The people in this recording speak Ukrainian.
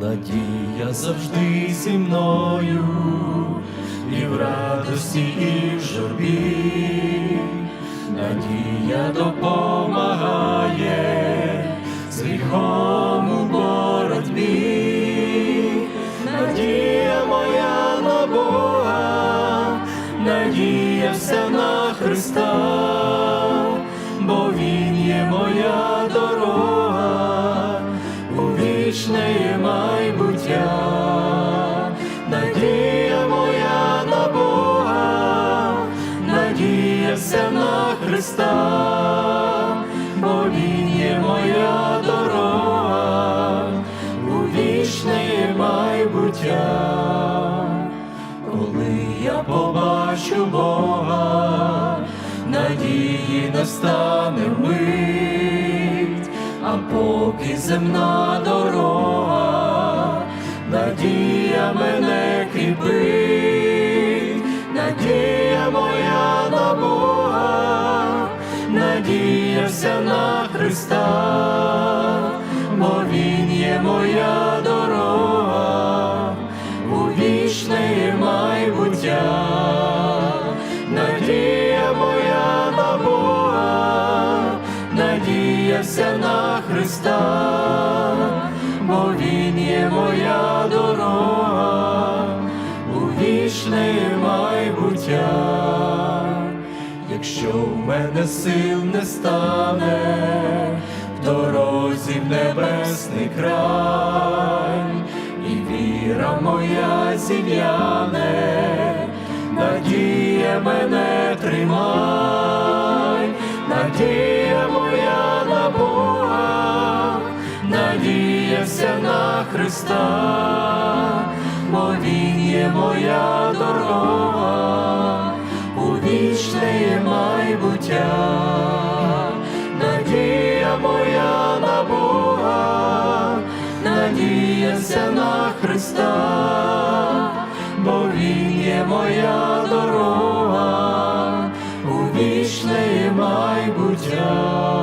надія завжди зі мною, і в радості, і в журбі, надія допомагає з гріхом у боротьбі, надія моя на Бога, надія вся на Христа, вся на Христа, бо Він є моя дорога у вічне майбуття. Коли я побачу Бога, надії не стане вмить, а поки земна дорога, надія мене кріпить, надія вся на Христа, бо Він є моя дорога у вічне майбуття, надія моя на Бога, надія вся на Христа, бо Він є моя дорога у вічне майбуття. Якщо в мене сил не стане в дорозі в небесний край, і віра моя зів'яне, надія мене тримай, надія моя на Бога, надія вся на Христа, бо Він є моя дорога надія на Христа, бо Він є моя дорога у вічне майбуття.